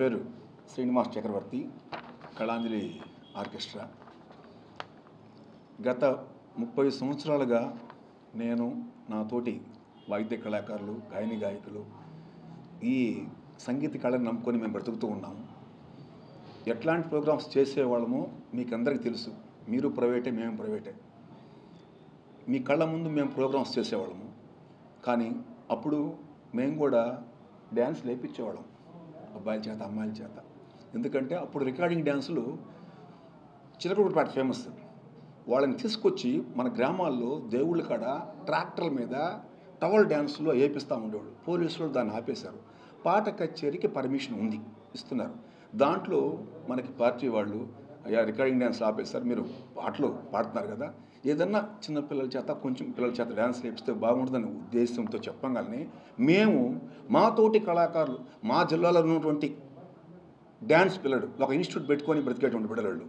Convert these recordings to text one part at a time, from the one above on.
పేరు శ్రీనివాస్ చక్రవర్తి కళాంజలి ఆర్కెస్ట్రా. గత ముప్పై సంవత్సరాలుగా నేను నా తోటి వాయిద్య కళాకారులు గాయని గాయకులు ఈ సంగీత కళను నమ్ముకొని మేము బ్రతుకుతూ ఉన్నాము ఎట్లాంటి ప్రోగ్రామ్స్ చేసేవాళ్ళమో మీకు అందరికీ తెలుసు. మీరు ప్రైవేటే మేము ప్రైవేటే. మీ కళ్ళ ముందు మేము ప్రోగ్రామ్స్ చేసేవాళ్ళము. కానీ అప్పుడు మేము కూడా డ్యాన్స్ లేపించేవాళ్ళం. అబ్బాయిల చేత అమ్మాయిల చేత. ఎందుకంటే అప్పుడు రికార్డింగ్ డ్యాన్సులు చిలకూరుపేట ఫేమస్. వాళ్ళని తీసుకొచ్చి మన గ్రామాల్లో దేవుళ్ళ కాడ ట్రాక్టర్ల మీద టవల్ డ్యాన్సులు వేపిస్తూ ఉండేవాళ్ళు. పోలీసులు దాన్ని ఆపేశారు. పాట కచేరీకి పర్మిషన్ ఉంది ఇస్తున్నారు. దాంట్లో మనకి పార్టీ వాళ్ళు అయ్యా రికార్డింగ్ డ్యాన్స్ ఆపేశారు. మీరు పాటలు పాడుతున్నారు కదా ఏదన్నా చిన్న పిల్లల చేత కొంచెం పిల్లల చేత డ్యాన్స్ నేర్పిస్తే బాగుంటుందనే ఉద్దేశంతో చెప్పగానే మేము మా తోటి కళాకారులు మా జిల్లాలో ఉన్నటువంటి డ్యాన్స్ పిల్లడు ఒక ఇన్స్టిట్యూట్ పెట్టుకొని బ్రతికేటువంటి బిడ్డలు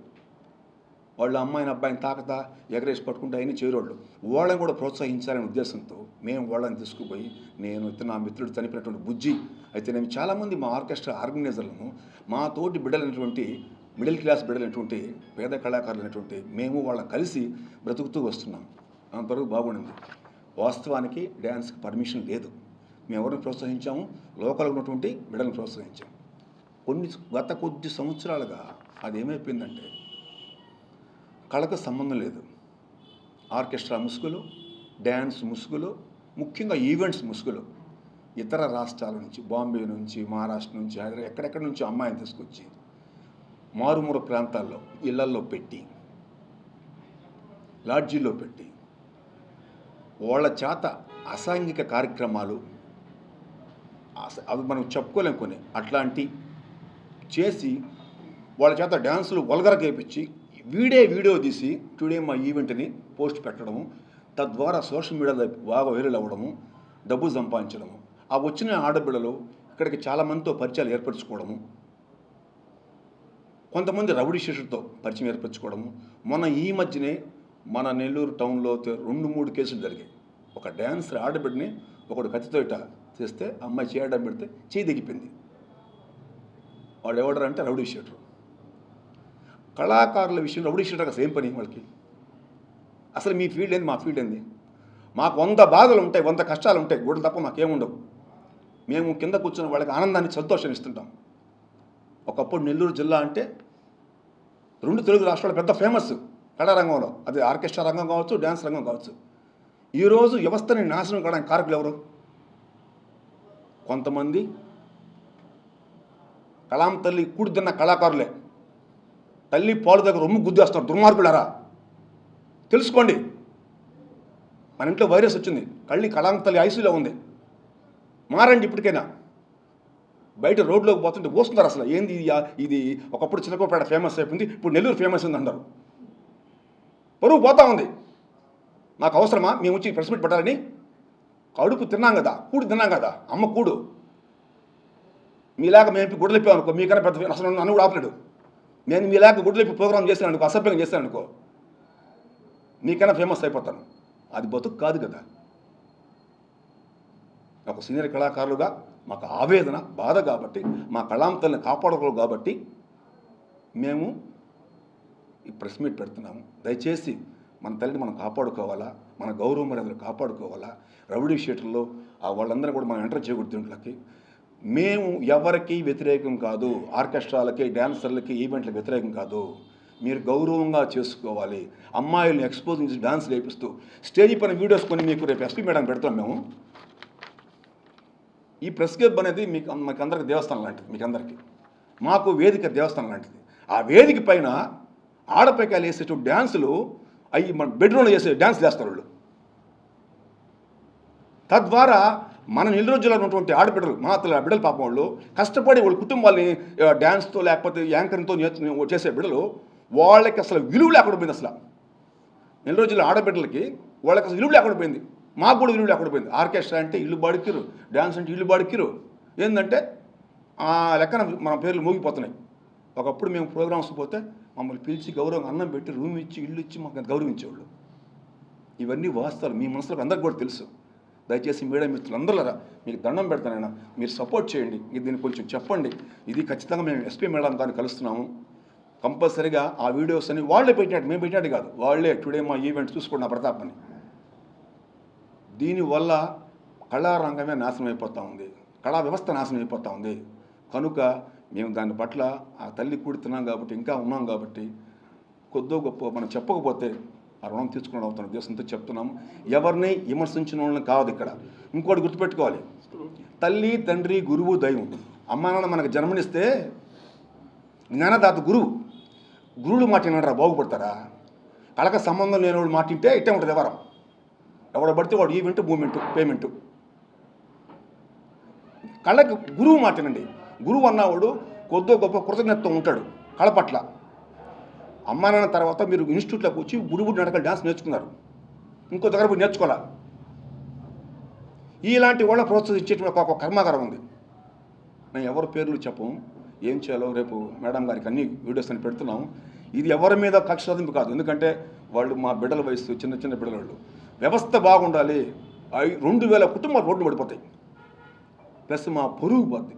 వాళ్ళ అమ్మాయిని అబ్బాయిని తాకతా ఎగరేసి పట్టుకుంటే అయిన చేరోళ్ళు వాళ్ళని కూడా ప్రోత్సహించాలనే ఉద్దేశంతో మేము వాళ్ళని తీసుకుపోయి నేను ఇతను నా మిత్రుడు చనిపోయినటువంటి బుజ్జి అయితే నేను చాలామంది మా ఆర్కెస్ట్రా ఆర్గనైజర్లను మా తోటి బిడ్డలైనటువంటి మిడిల్ క్లాస్ బిడ్డలైనటువంటి పేద కళాకారులైనటువంటి మేము వాళ్ళని కలిసి బ్రతుకుతూ వస్తున్నాం. అంతవరకు బాగుండింది. వాస్తవానికి డ్యాన్స్కి పర్మిషన్ లేదు. మేము ఎవరిని ప్రోత్సహించాము? లోకల్ ఉన్నటువంటి బిడ్డలను ప్రోత్సహించాము కొన్ని గత కొద్ది సంవత్సరాలుగా అది ఏమైపోయిందంటే కళకు సంబంధం లేదు. ఆర్కెస్ట్రా ముసుగులు డ్యాన్స్ ముసుగులు ముఖ్యంగా ఈవెంట్స్ ముసుగులు ఇతర రాష్ట్రాల నుంచి బాంబే నుంచి మహారాష్ట్ర నుంచి హైదరాబాద్ ఎక్కడెక్కడి నుంచి అమ్మాయిని తీసుకొచ్చి మారుమూల ప్రాంతాల్లో ఇళ్ళల్లో పెట్టి లాడ్జీల్లో పెట్టి వాళ్ళ చేత అసాంఘిక కార్యక్రమాలు అస- అవి మనం చెప్పుకోలేం కొన్ని. అట్లాంటి చేసి వాళ్ళ చేత డ్యాన్సులు వల్గరగా వేయించి వీడే వీడియో తీసి టుడే మా ఈవెంట్ని పోస్ట్ పెట్టడము తద్వారా సోషల్ మీడియాలో బాగా వైరల్ అవ్వడము డబ్బు సంపాదించడము ఆ వచ్చిన ఆడపిల్లలు ఇక్కడికి చాలామందితో పరిచయాలు ఏర్పరచుకోవడము కొంతమంది రౌడీ శిష్యులతో పరిచయం ఏర్పరచుకోవడము. మొన్న ఈ మధ్యనే మన నెల్లూరు టౌన్లో రెండు మూడు కేసులు జరిగాయి. ఒక డ్యాన్సర్ ఆడబిడ్డని ఒకడు కత్తితో ఇట చేస్తే అమ్మాయి చేయడం పెడితే చేయి దిగిపోయింది వాడు ఎవడరు అంటే రౌడీ షీటర్. కళాకారుల విషయం రౌడీ షీటర్ అసలు ఏం పని వాళ్ళకి? అసలు మీ ఫీల్డ్ ఏంది? మా ఫీల్డ్ ఏంది? మాకు వంద బాధలు ఉంటాయి వంద కష్టాలు ఉంటాయి గూడలు తప్ప మాకేముండవు మేము కింద కూర్చున్న వాళ్ళకి ఆనందాన్ని సంతోషాన్ని ఇస్తుంటాం. ఒకప్పుడు నెల్లూరు జిల్లా అంటే రెండు తెలుగు రాష్ట్రాలు పెద్ద ఫేమస్ కళారంగంలో అది ఆర్కెస్ట్రా రంగం కావచ్చు డ్యాన్స్ రంగం కావచ్చు. ఈరోజు వ్యవస్థని నాశనం కావడానికి కారకులు ఎవరు? కొంతమంది కళాం తల్లి కూడిదిన్న కళాకారులే. తల్లి పాలు దగ్గర రొమ్ము గుద్దేస్తారు దుర్మార్గులరా? తెలుసుకోండి. మన ఇంట్లో వైరస్ వచ్చింది. కళ్ళి కళాం తల్లి ఐసీలో ఉంది. మారండి ఇప్పటికైనా. బయట రోడ్లోకి పోతుంటే పోస్తున్నారు అసలు. ఏంది ఇది? ఒకప్పుడు చిలకపేట ఫేమస్ అయిపోయింది ఇప్పుడు నెల్లూరు ఫేమస్ ఉంది అంటారు. పరువు పోతా ఉంది. నాకు అవసరమా? మేము వచ్చి ప్రెస్ మీట్ పెట్టాలని? కడుపు తిన్నాం కదా కూడు తిన్నాం కదా అమ్మ కూడు. మీలాగా మేము గుడ్లెప్పాం అనుకో మీకన్నా పెద్ద అసలు నన్ను కూడా ఆపలేడు. నేను మీలాగా గుడ్లెప్పి ప్రోగ్రామ్ చేశాను అనుకో అసభ్యంగా చేశాను అనుకో మీకన్నా ఫేమస్ అయిపోతాను. అది బతుకు కాదు కదా. ఒక సీనియర్ కళాకారులుగా మాకు ఆవేదన బాధ కాబట్టి మా కళాంతల్ని కాపాడుకోవాలి కాబట్టి మేము ఈ ప్రెస్ మీట్ పెడుతున్నాము. దయచేసి మన తల్లిని మనం కాపాడుకోవాలా? మన గౌరవ మర్యాదలు కాపాడుకోవాలా? రౌడీ షీటర్లో ఆ వాళ్ళందరూ కూడా మనం ఎంటర్ చేయకూడదు దీంట్లోకి. మేము ఎవరికి వ్యతిరేకం కాదు. ఆర్కెస్ట్రాలకి డ్యాన్సర్లకి ఈవెంట్లకు వ్యతిరేకం కాదు. మీరు గౌరవంగా చేసుకోవాలి. అమ్మాయిల్ని ఎక్స్పోజ్ చేసి డాన్స్ లేపిస్తూ స్టేజ్ పైన వీడియోస్ కొని మీకు రేపు ఎస్పీ మేడం పెడతాం మేము. ఈ ప్రెస్ క్లబ్ అనేది మీకు మీకు అందరికి దేవస్థానం లాంటిది మీకు అందరికీ మాకు వేదిక దేవస్థానం లాంటిది. ఆ వేదిక పైన ఆడపైకాయలు వేసేటువంటి డ్యాన్సులు అవి మన బెడ్రూమ్లో చేసే డ్యాన్స్ చేస్తారు వాళ్ళు. తద్వారా మన నెల్లూరు రోజుల్లో ఉన్నటువంటి ఆడబిడ్డలు మా తల్లి బిడ్డలు పాపం వాళ్ళు కష్టపడి వాళ్ళ కుటుంబాన్ని డ్యాన్స్తో లేకపోతే యాంకరింగ్తో చేసే బిడ్డలు వాళ్ళకి అసలు విలువ లేకుండా పోయింది అసలు. నెల జిల్లా ఆడబిడ్డలకి వాళ్ళకి అసలు విలువ లేకుండా పోయింది. మాకు కూడా విలువ లేకుండా పోయింది. ఆర్కెస్ట్రా అంటే ఇల్లు బడికిరు డ్యాన్స్ అంటే ఇల్లు బడికిరు ఏంటంటే ఆ లెక్కన మన పేర్లు మూగిపోతున్నాయి. ఒకప్పుడు మేము ప్రోగ్రామ్స్ పోతే మమ్మల్ని పిలిచి గౌరవం అన్నం పెట్టి రూమ్ ఇచ్చి ఇల్లు ఇచ్చి మాకు గౌరవించేవాళ్ళు. ఇవన్నీ వాస్తవాలు. మీ మనసులో అందరికి కూడా తెలుసు. దయచేసి మీడియా మిత్రులందరూ మీకు దండం పెడతానైనా మీరు సపోర్ట్ చేయండి. ఇది దీన్ని కొంచెం చెప్పండి. ఇది ఖచ్చితంగా మేము ఎస్పీ మేడం గారిని కలుస్తున్నాము. కంపల్సరీగా ఆ వీడియోస్ అని వాళ్ళే పెట్టినట్టు మేము పెట్టినట్టు కాదు. వాళ్ళే టుడే మా ఈవెంట్ చూసుకోండి నా ప్రతాప్ అని. దీనివల్ల కళారంగమే నాశనం అయిపోతూ ఉంది. కళా వ్యవస్థ నాశనం అయిపోతూ ఉంది. కనుక మేము దాని పట్ల ఆ తల్లి కూడుతున్నాం కాబట్టి ఇంకా ఉన్నాం కాబట్టి కొద్దో గొప్ప మనం చెప్పకపోతే ఆ రుణం తీసుకుని అవుతున్న ఉద్దేశంతో చెప్తున్నాము ఎవరిని విమర్శించిన వాళ్ళని కాదు ఇక్కడ. ఇంకోటి గుర్తుపెట్టుకోవాలి. తల్లి తండ్రి గురువు దైవం. అమ్మా నాన్న మనకు జన్మనిస్తే జ్ఞానదాత గురువు. గురువులు మాట వినరా బాగుపడతారా? కళక సంబంధం లేని వాళ్ళు మాట ఇట్టే ఉంటుంది ఎవరం ఎవడ పడితే వాడు ఈవెంట్ మూమెంట్ పేమెంట్. కళ్ళకి గురువు మాటనండి గురువు అన్నవాడు కొద్దో గొప్ప కృతజ్ఞతతో ఉంటాడు కళ పట్ల. అమ్మా నాన్న తర్వాత మీరు ఇన్స్టిట్యూట్లోకి వచ్చి గురువు నడకలు డ్యాన్స్ నేర్చుకున్నారు. ఇంకో దగ్గర పోయి నేర్చుకోవాలా? ఇలాంటి వాళ్ళ ప్రోత్సహించేటువంటి ఒక- కర్మాగారం ఉంది. నేను ఎవరి పేర్లు చెప్పం ఏం చేయాలో రేపు మేడం గారికి అన్ని వీడియోస్ అని పెడుతున్నాం ఇది ఎవరి మీద కక్ష సాధింపు కాదు. ఎందుకంటే వాళ్ళు మా బిడ్డల వయసు చిన్న చిన్న బిడ్డల వాళ్ళు. వ్యవస్థ బాగుండాలి. రెండు వేల కుటుంబాలు రోడ్డు పడిపోతాయి. ప్లస్ మా పొరుగు పోద్ది.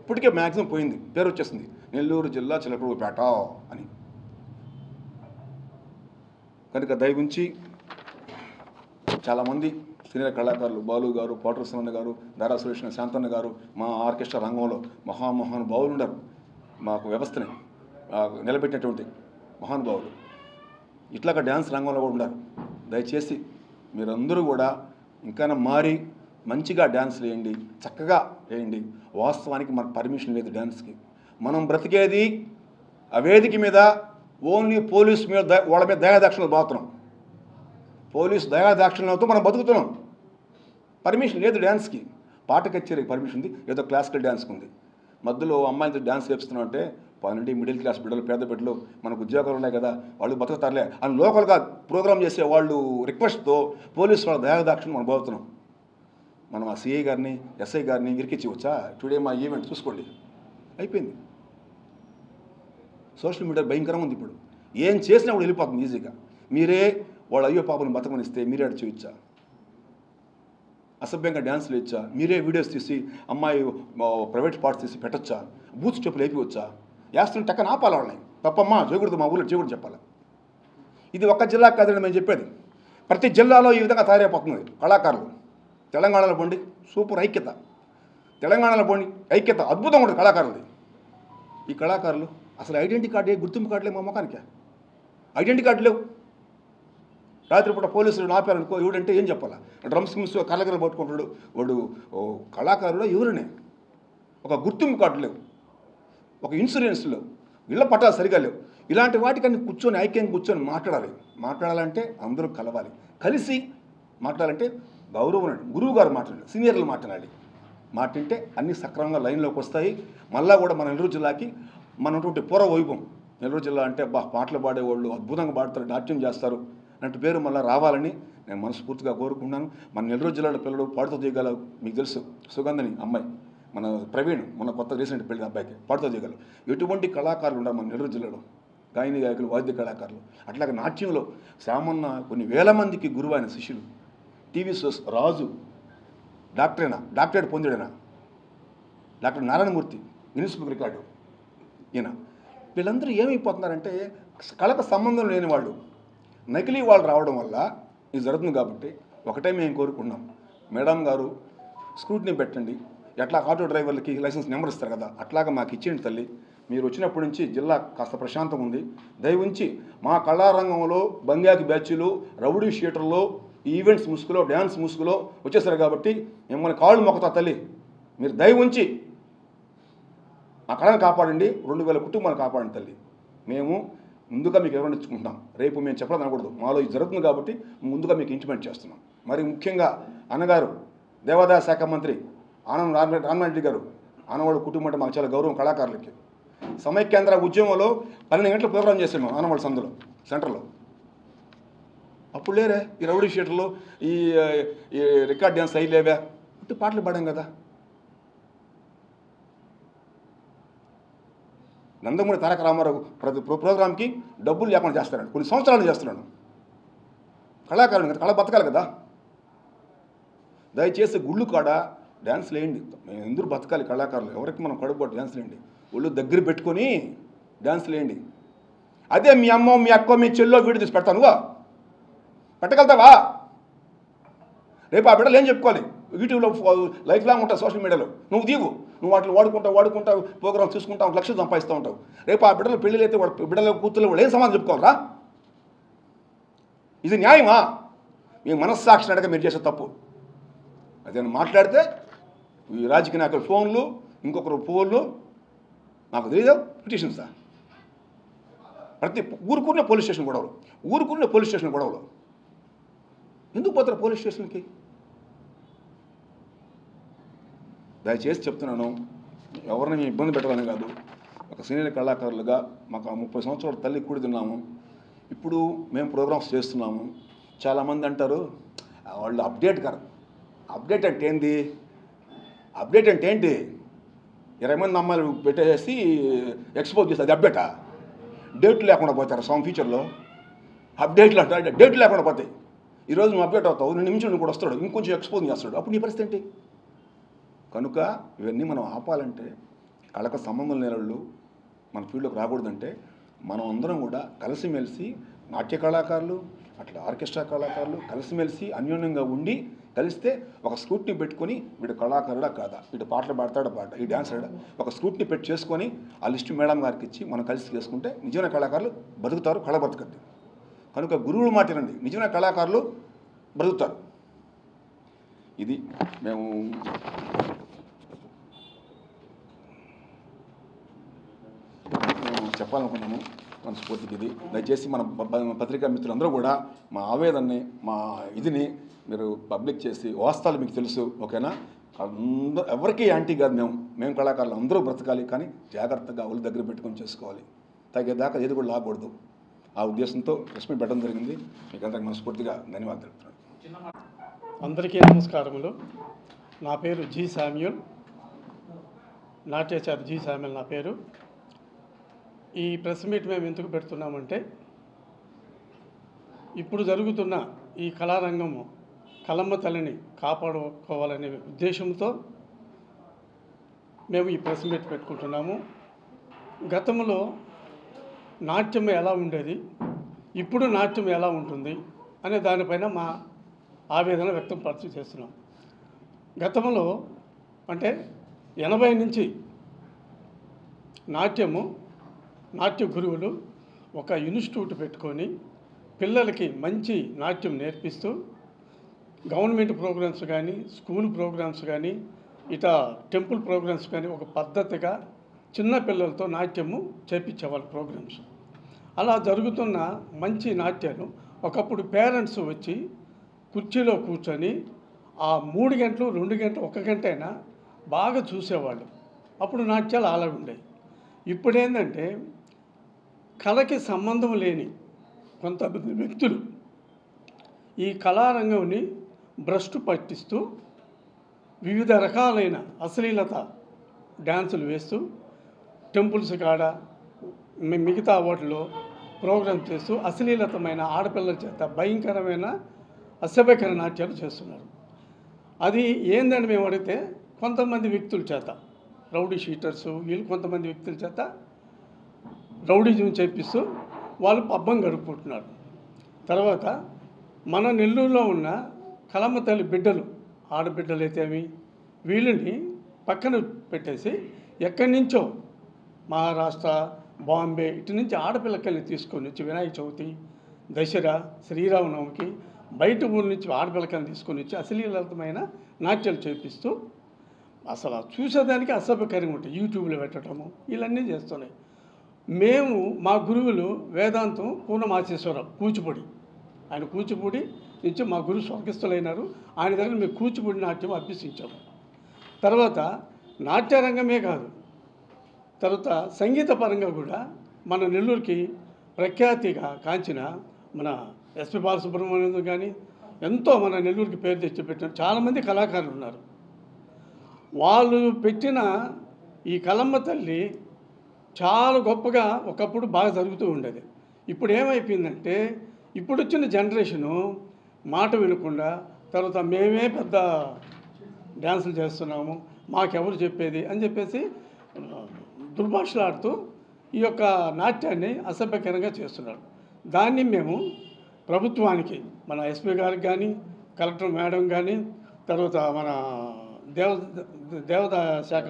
ఇప్పటికే మ్యాక్సిమం పోయింది. పేరు వచ్చేసింది. నెల్లూరు జిల్లా చిలకూరుపేట అని. కనుక దయగుంచి చాలామంది సీనియర్ కళాకారులు బాలు గారు పోటర్ సుమన్న గారు దారా సురేష్ శాంతన్న గారు మా ఆర్కెస్ట్రా రంగంలో మహామహానుభావులు ఉన్నారు. మాకు వ్యవస్థని నిలబెట్టినటువంటి మహానుభావులు. ఇట్లాగా డ్యాన్స్ రంగంలో కూడా ఉన్నారు. దయచేసి మీరందరూ కూడా ఇంకా మారి మంచిగా డ్యాన్స్ వేయండి చక్కగా వేయండి వాస్తవానికి మనకు పర్మిషన్ లేదు డ్యాన్స్కి మనం బ్రతికేది ఆ వేదిక మీద ఓన్లీ పోలీస్ మీద వాళ్ళ మీద దయాదాక్షిణలు పోతున్నాం పోలీస్ దయాదాక్షిణలతో మనం బతుకుతున్నాం. పర్మిషన్ లేదు డ్యాన్స్కి పాట కచేరీకి పర్మిషన్ ఉంది ఏదో క్లాసికల్ డ్యాన్స్కి ఉంది. మధ్యలో అమ్మాయిలతో డ్యాన్స్ చేపిస్తున్నాం అంటే పన్నెండు మిడిల్ క్లాస్ బిడ్డలు పేద బిడ్డలు మనకు ఉద్యోగాలు ఉన్నాయి కదా వాళ్ళు బతుకుతారులే అని లోకల్గా ప్రోగ్రామ్ చేసే వాళ్ళు రిక్వెస్ట్తో పోలీసు వాళ్ళ దయాదాక్షిణ్యం మనం పోతున్నాం. మనం ఆ సిఐ గారిని ఎస్ఐ గారిని ఇరికిచ్చి వచ్చా టుడే మా ఈవెంట్ చూసుకోండి. అయిపోయింది. సోషల్ మీడియా భయంకరంగా ఉంది ఇప్పుడు. ఏం చేసినా కూడా వెళ్ళిపోతుంది ఈజీగా. మీరే వాళ్ళ అయ్యో పాపను బతకమనిస్తే మీరే అటు చూయించా అసభ్యంగా డ్యాన్స్లు ఇచ్చా మీరే వీడియోస్ తీసి అమ్మాయి ప్రైవేట్ పార్ట్స్ తీసి పెట్టొచ్చా? బూత్ స్టెప్పులు వేపివచ్చా? వేస్తుంటే టక్కన ఆపాలి వాళ్ళని. తప్పమ్మా చేయకూడదు మా ఊళ్ళో చేయకూడదు చెప్పాలి. ఇది ఒక్క జిల్లా కాదని మేము చెప్పేది. ప్రతి జిల్లాలో ఈ విధంగా తయారైపోతుంది. కళాకారులు. తెలంగాణలో పోండి సూపర్ ఐక్యత. తెలంగాణలో పోండి ఐక్యత అద్భుతంగా ఉంటుంది కళాకారులది. ఈ కళాకారులు అసలు ఐడెంటిటీ కార్డు గుర్తింపు కార్డు లేవు మా ముఖానికి. ఐడెంటిటీ కార్డు లేవు. రాత్రిపూట పోలీసులు ఆపారనుకో ఎవడంటే ఏం చెప్పాలా? డ్రమ్స్ మిస్ కళ్ళగర పట్టుకుంటాడు వాడు ఓ కళాకారుడు ఎవరనే? ఒక గుర్తింపు కార్డు లేవు. ఒక ఇన్సూరెన్స్లో ఇళ్ళ పట్టాలు సరిగా లేవు. ఇలాంటి వాటికన్నీ కూర్చొని ఐక్యంగా కూర్చొని మాట్లాడాలి. మాట్లాడాలంటే అందరూ కలవాలి. కలిసి మాట్లాడాలంటే గౌరవం అండి గురువు గారు మాట్లాడాలి. సీనియర్లు మాట్లాడాలి. మాట్లాడితే అన్ని సక్రమంగా లైన్లోకి వస్తాయి. మళ్ళా కూడా మన నెల్లూరు జిల్లాకి మనటువంటి పూర్వ వైభవం. నెల్లూరు జిల్లా అంటే బా పాటలు పాడేవాళ్ళు అద్భుతంగా పాడతారు నాట్యం చేస్తారు అంటే పేరు మళ్ళీ రావాలని నేను మనస్ఫూర్తిగా కోరుకున్నాను మన నెల్లూరు జిల్లాలో పిల్లలు పాడుతూ దిగల మీకు తెలుసు. సుగంధని అమ్మాయి. మన ప్రవీణ్ మన కొత్త రీసెంట్ పెళ్ళి అబ్బాయికి పాడుతూ దిగలు ఎటువంటి కళాకారులు ఉన్నారు మన నెల్లూరు జిల్లాలో. గాయని గాయకులు వాద్య కళాకారులు. అట్లాగే నాట్యంలో శ్యామన్న కొన్ని వేల మందికి గురువైన శిష్యులు. టీవీ షోస్ రాజు డాక్టరేనా? Doctorate పొందాడేనా? Doctor Narayanamurthy Guinness book record. ఈయన. వీళ్ళందరూ ఏమైపోతున్నారంటే కళకు సంబంధం లేని వాళ్ళు. నకిలీ వాళ్ళు రావడం వల్ల ఇది జరుగుతుంది కాబట్టి ఒకటే మేము కోరుకున్నాం మేడం గారు స్క్రూటిని పెట్టండి. ఎట్లా ఆటో డ్రైవర్లకి లైసెన్స్ నెంబర్ ఇస్తారు కదా అట్లాగా మాకు ఇచ్చేయండి తల్లి. మీరు వచ్చినప్పటి నుంచి జిల్లా కాస్త ప్రశాంతంగా ఉంది. దయవుంచి మా కళారంగంలో బంగాకి బ్యాచ్లు రౌడీ షీటర్లో ఈవెంట్స్ ముసుగులో డ్యాన్స్ ముసుగులో వచ్చేసారు కాబట్టి మిమ్మల్ని కాళ్ళు మొక్కుతా తల్లి. మీరు దయ ఉంచి మా కళను కాపాడండి రెండు వేల కుటుంబాలు కాపాడండి తల్లి. మేము ముందుగా మీకు ఎవరైనా ఇచ్చుకుంటాం. రేపు మేము చెప్పడం అనకూడదు. మాలో ఇది జరుగుతుంది కాబట్టి ముందుగా మీకు ఇంటిమేట్ చేస్తున్నాం. మరి ముఖ్యంగా అన్నగారు దేవాదాయ శాఖ మంత్రి ఆనం రామ రామరెడ్డి గారు. ఆనవాళ్ళ కుటుంబం అంటే మాకు చాలా గౌరవం కళాకారులకి. సమైక్యాంధ్ర ఉద్యమంలో పన్నెండు గంటల ప్రోగ్రామ్ చేసాం మేము ఆనవాళ్ళ సందులో సెంటర్లో. అప్పుడు లేరే ఈ రౌడీ షీటర్లో ఈ ఈ రికార్డ్ డ్యాన్స్ అయ్యి లేవా? అంటే పాటలు పాడాం కదా. నందమూరి తారక రామారావు ప్రతి ప్రో ప్రోగ్రామ్కి డబ్బులు లేకుండా చేస్తారండి కొన్ని సంవత్సరాలు చేస్తున్నాడు. కళాకారుడు కదా కళ బతకాలి కదా. దయచేసి గుళ్ళు కాడ డ్యాన్స్ లేండి మేము ఎందుకు బతకాలి కళాకారులు? ఎవరికి మనం కడుపు డ్యాన్స్ లేండి ఒళ్ళు దగ్గర పెట్టుకొని డ్యాన్స్ లేండి అదే మీ అమ్మ మీ అక్క మీ చెల్లో వీడియో తీసి పెడతానుగా పెట్టగలుగుతావా? రేపు ఆ బిడ్డలు ఏం చెప్పుకోవాలి? యూట్యూబ్లో లైఫ్ లాంగ్ ఉంటావు సోషల్ మీడియాలో. నువ్వు దిగు నువ్వు వాటిని వాడుకుంటావు వాడుకుంటావు ప్రోగ్రామ్ చూసుకుంటావు లక్షలు సంపాదిస్తూ ఉంటావు. రేపు ఆ బిడ్డలు పెళ్ళిళ్ళు అయితే వాడు బిడ్డల కూతురు వాళ్ళు ఏం సమాధానం చెప్పుకోవాలరా? ఇది న్యాయమా? మీ మనస్సాక్షిని అడగ మీరు చేసే తప్పు. అదే మాట్లాడితే ఈ రాజకీయ నాయకుల ఫోన్లు ఇంకొకరు ఫోన్లు నాకు తెలియదు పిటిషన్స్ ప్రతి ఊరుకున్న పోలీస్ స్టేషన్ గొడవలు. ఊరుకున్న పోలీస్ స్టేషన్ గొడవలు. ఎందుకు పోతారు పోలీస్ స్టేషన్కి దయచేసి చెప్తున్నాను ఎవరిని మేము ఇబ్బంది పెట్టాలని కాదు. ఒక సీనియర్ కళాకారులుగా మాకు ఆ ముప్పై సంవత్సరాల తల్లి కూడి తిన్నాము. ఇప్పుడు మేము ప్రోగ్రామ్స్ చేస్తున్నాము. చాలామంది అంటారు వాళ్ళు అప్డేట్ కారు అప్డేట్ అంటే ఏంది? అప్డేట్ అంటే ఏంటి? ఇరవై మంది అమ్మాయిలు పెట్టేసి ఎక్స్పోజ్ చేస్తే అది అప్డేటా? డేట్ లేకుండా పోతారు సమ్ ఫ్యూచర్లో అప్డేట్లు అంటారు డేట్ లేకుండా పోతాయి. ఈరోజు నువ్వు అప్డేట్ అవుతావు రెండు నిమిషం కూడా వస్తాడు ఇంకొంచెం ఎక్స్పోజ్ చేస్తాడు. అప్పుడు నీ పరిస్థితి ఏంటి? కనుక ఇవన్నీ మనం ఆపాలంటే కళకు సంబంధం లేని వాళ్ళు మన ఫీల్డ్లోకి రాకూడదంటే మనం అందరం కూడా కలిసిమెలిసి నాట్య కళాకారులు అట్లా ఆర్కెస్ట్రా కళాకారులు కలిసిమెలిసి అన్యోన్యంగా ఉండి కలిస్తే ఒక స్క్రూట్ని పెట్టుకొని వీడు కళాకారుడా కాదా? వీడు పాటలు పాడతాడా? పాట. ఈ డ్యాన్స్ ఆడా? ఒక స్క్రూట్ని పెట్టి చేసుకొని ఆ లిస్ట్ మేడం గారికి ఇచ్చి మనం కలిసి చేసుకుంటే నిజమైన కళాకారులు బతుకుతారు కళ బతుకద్ది కనుక గురువులు మాట నిజమైన కళాకారులు బ్రతుకుతారు ఇది మేము మేము చెప్పాలనుకున్నాము. మనస్ఫూర్తికి ఇది. దయచేసి మన పత్రికా మిత్రులందరూ కూడా మా ఆవేదనని మా ఇదిని మీరు పబ్లిక్ చేసి వాస్తవాలు మీకు తెలుసు ఓకేనా? అందరూ ఎవరికి యాంటీ కాదు మేము మేము కళాకారులు అందరూ బ్రతకాలి కానీ జాగ్రత్తగా ఒళ్ళు దగ్గర పెట్టుకొని చేసుకోవాలి. తగ్గేదాకా ఏది కూడా లాగకూడదు. ఆ ఉద్దేశంతో ప్రెస్ మీట్ పెట్టడం జరిగింది. మీకు అందరికి మనస్ఫూర్తిగా ధన్యవాదాలు తెలుపుతున్నాను. అందరికీ నమస్కారములు. నా పేరు జి శామ్యుల్ నాట్యాచార్య జి శామ్యుల్ నా పేరు. ఈ ప్రెస్ మీట్ మేము ఎందుకు పెడుతున్నామంటే ఇప్పుడు జరుగుతున్న ఈ కళారంగము కలమ్మ తల్లిని కాపాడుకోవాలనే ఉద్దేశంతో మేము ఈ ప్రెస్ మీట్ పెట్టుకుంటున్నాము. గతంలో నాట్యం ఎలా ఉండేది? ఇప్పుడు నాట్యం ఎలా ఉంటుంది? అనే దానిపైన మా ఆవేదన వ్యక్తం పరిచయం చేస్తున్నాం. గతంలో అంటే ఎనభై నుంచి నాట్యము నాట్య గురువులు ఒక ఇన్స్టిట్యూట్ పెట్టుకొని పిల్లలకి మంచి నాట్యం నేర్పిస్తూ గవర్నమెంట్ ప్రోగ్రామ్స్ కానీ స్కూల్ ప్రోగ్రామ్స్ కానీ ఇట టెంపుల్ ప్రోగ్రామ్స్ కానీ ఒక పద్ధతిగా చిన్న పిల్లలతో నాట్యము చేపించేవాళ్ళు ప్రోగ్రామ్స్. అలా జరుగుతున్న మంచి నాట్యాలు ఒకప్పుడు పేరెంట్స్ వచ్చి కుర్చీలో కూర్చొని ఆ మూడు గంటలు రెండు గంటలు ఒక గంట అయినా బాగా చూసేవాళ్ళు. అప్పుడు నాట్యాలు అలా ఉండేవి. ఇప్పుడేంటంటే కళకి సంబంధం లేని కొంతమంది వ్యక్తులు ఈ కళారంగంని భ్రష్టు పట్టిస్తూ వివిధ రకాలైన అశ్లీలత డ్యాన్సులు వేస్తూ టెంపుల్స్ కాడ మిగతా వాటిలో ప్రోగ్రామ్ చేస్తూ అశ్లీలతమైన ఆడపిల్లల చేత భయంకరమైన అసభ్యకర నాట్యాలు చేస్తున్నారు. అది ఏందని మేము అడిగితే కొంతమంది వ్యక్తుల చేత రౌడీ షీటర్స్ వీళ్ళు కొంతమంది వ్యక్తుల చేత రౌడీజం చేపిస్తూ వాళ్ళు పబ్బం గడుపుకుంటున్నారు. తర్వాత మన నెల్లూరులో ఉన్న కలమ్మ తల్లి బిడ్డలు ఆడబిడ్డలు వీళ్ళని పక్కన పెట్టేసి ఎక్కడి నుంచో మహారాష్ట్ర బాంబే ఇటు నుంచి ఆడపిల్లకల్ని తీసుకొని వచ్చి వినాయక చవితి దసరా శ్రీరామనవమికి బయట ఊరి నుంచి ఆడపిల్లకల్ని తీసుకొని వచ్చి అశ్లీలతమైన నాట్యాలు చేపిస్తూ అసలు చూసేదానికి అసభ్యకరంగా ఉంటాయి యూట్యూబ్లో పెట్టడము ఇవన్నీ చేస్తున్నాయి. మేము మా గురువులు వేదాంతం పూర్ణమాచేశ్వరరావు కూచిపూడి. ఆయన కూచిపూడి నుంచి మా గురువు స్వర్గస్థులైనారు ఆయన దగ్గర మేము కూచిపూడి నాట్యం అభ్యసించాము తర్వాత నాట్యరంగమే కాదు తర్వాత సంగీత పరంగా కూడా మన నెల్లూరుకి ప్రఖ్యాతిగా కాంచిన మన ఎస్పి బాలసుబ్రహ్మణ్యం కానీ ఎంతో మన నెల్లూరుకి పేరు తెచ్చిపెట్టిన చాలామంది కళాకారులు ఉన్నారు. వాళ్ళు పెట్టిన ఈ కలమ్మ తల్లి చాలా గొప్పగా ఒకప్పుడు బాగా జరుగుతూ ఉండేది. ఇప్పుడు ఏమైపోయిందంటే ఇప్పుడు వచ్చిన జనరేషను మాట వినకుండా తర్వాత మేమే పెద్ద డ్యాన్సులు చేస్తున్నాము మాకెవరు చెప్పేది అని చెప్పేసి దుర్భాషలాడుతూ ఈ యొక్క నాట్యాన్ని అసభ్యకరంగా చేస్తున్నాడు దాన్ని మేము ప్రభుత్వానికి మన ఎస్పీ గారికి కానీ కలెక్టర్ మేడం కానీ తర్వాత మన దేవ దేవత శాఖ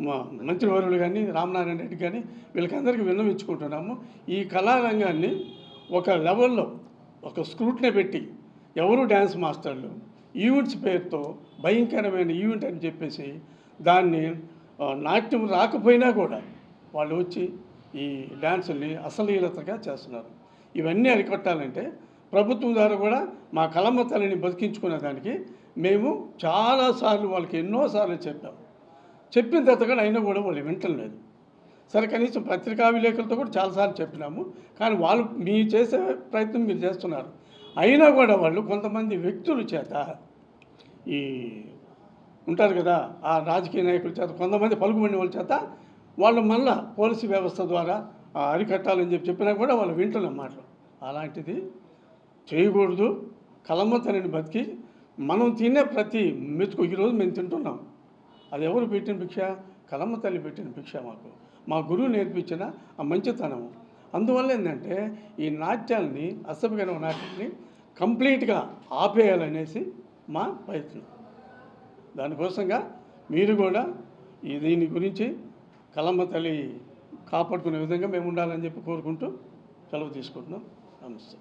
మా మంత్రివర్యులు కానీ రామనారాయణ రెడ్డి కానీ వీళ్ళకందరికీ విన్నవించుకుంటున్నాము. ఈ కళారంగాన్ని ఒక లెవెల్లో ఒక స్క్రూట్ని పెట్టి ఎవరు డ్యాన్స్ మాస్టర్లు? ఈవెంట్స్ పేరుతో భయంకరమైన ఈవెంట్ అని చెప్పేసి దాన్ని నాట్యం రాకపోయినా కూడా వాళ్ళు వచ్చి ఈ డ్యాన్సుల్ని అసలీలతగా చేస్తున్నారు. ఇవన్నీ అరికట్టాలంటే ప్రభుత్వం ద్వారా కూడా మా కలమ్మ తల్లిని బతికించుకునే దానికి మేము చాలాసార్లు వాళ్ళకి ఎన్నోసార్లు చెప్పాం. చెప్పిన తర్వాత కూడా అయినా కూడా వాళ్ళు వింటలేదు. సరే కనీసం పత్రికా విలేకరులతో కూడా చాలాసార్లు చెప్పినాము. కానీ వాళ్ళు మీ చేసే ప్రయత్నం మీరు చేస్తున్నారు. అయినా కూడా వాళ్ళు కొంతమంది వ్యక్తుల చేత ఈ ఉంటారు కదా ఆ రాజకీయ నాయకుల చేత కొంతమంది పలుకుబడిన వాళ్ళ చేత వాళ్ళు మళ్ళా పోలీసు వ్యవస్థ ద్వారా అరికట్టాలని చెప్పి చెప్పినా కూడా వాళ్ళు వింటున్న మాటలు. అలాంటిది చేయకూడదు. కలమ్మ బతికి మనం తినే ప్రతి మెతుకు ఈరోజు మేము తింటున్నాం. అది ఎవరు పెట్టిన భిక్ష? కలమ్మ తల్లి పెట్టిన భిక్ష మాకు. మా గురువు నేర్పించిన ఆ మంచితనము. అందువల్ల ఏంటంటే ఈ నాట్యాల్ని అసభ్యకరమైన నాట్యాన్ని కంప్లీట్గా ఆపేయాలనేసి మా ప్రయత్నం. దానికోసంగా మీరు కూడా ఈ దీని గురించి కలమ్మ తల్లి కాపాడుకునే విధంగా మేము ఉండాలని చెప్పి కోరుకుంటూ సెలవు తీసుకుంటున్నాం. నమస్తే.